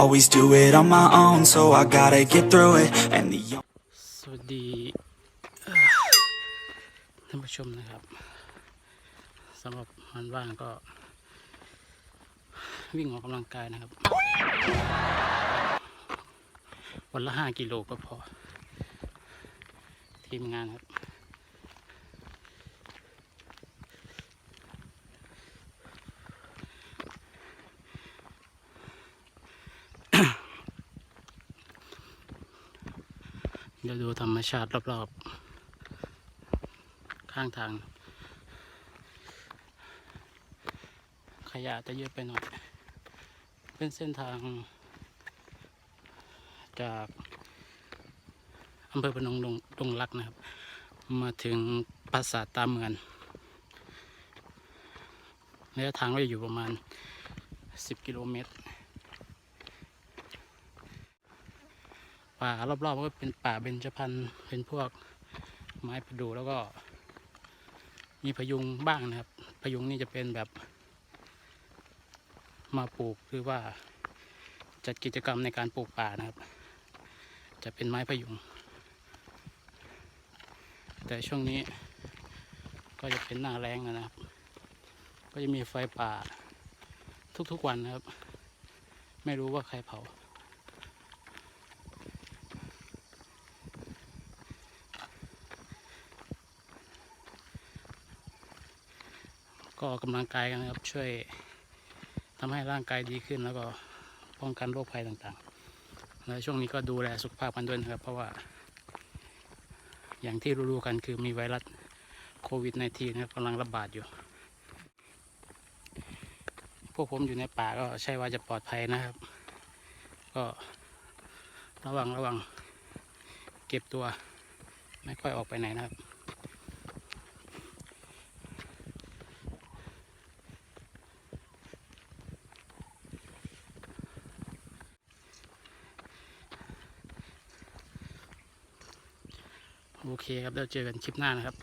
Always do it on my own, so I gotta get through it. And the สวัสดีท่านผู้ชมนะครับสำหรับวันว่างก็ วิ่งออกกำลังกายนะครับ วันละห้ากิโลก็พอ ทีมงานครับ เดี๋ยวดูธรรมชาติรอบๆ ข้างทาง ขยะจะเยอะไปหน่อย เป็นเส้นทาง จากอำเภอพนงดงดงรักนะครับ มาถึงปราสาทตาเมือนระยะทางก็อยู่ประมาณ 10 กิโลเมตร ป่ารอบๆก็เป็นป่าเบญจพรรณเป็นพวกไม้ประดู่แล้วก็ มีพยุงบ้างนะครับ พยุงนี่จะเป็นแบบ มาปลูกหรือว่าจัดกิจกรรมในการปลูกป่านะครับ จะเป็นไม้พยุง แต่ช่วงนี้ก็จะเป็นหน้าแรงนะครับ ก็จะมีไฟป่าทุกๆวันนะครับ ไม่รู้ว่าใครเผา ก็ออกกำลังกายกันนะครับ ช่วยทำให้ร่างกายดีขึ้นแล้วก็ป้องกันโรคภัยต่างๆ และช่วงนี้ก็ดูแลสุขภาพกันด้วยนะครับ เพราะว่า อย่างที่รู้ๆกันคือมีไวรัสโควิด -19 นะครับกำลังระบาดอยู่ พวกผมอยู่ในป่าก็ใช่ว่าจะปลอดภัยนะครับ ก็ระวังระวังเก็บตัว ไม่ค่อยออกไปไหนนะครับ โอเคครับเดี๋ยวเจอกันคลิปหน้านะครับ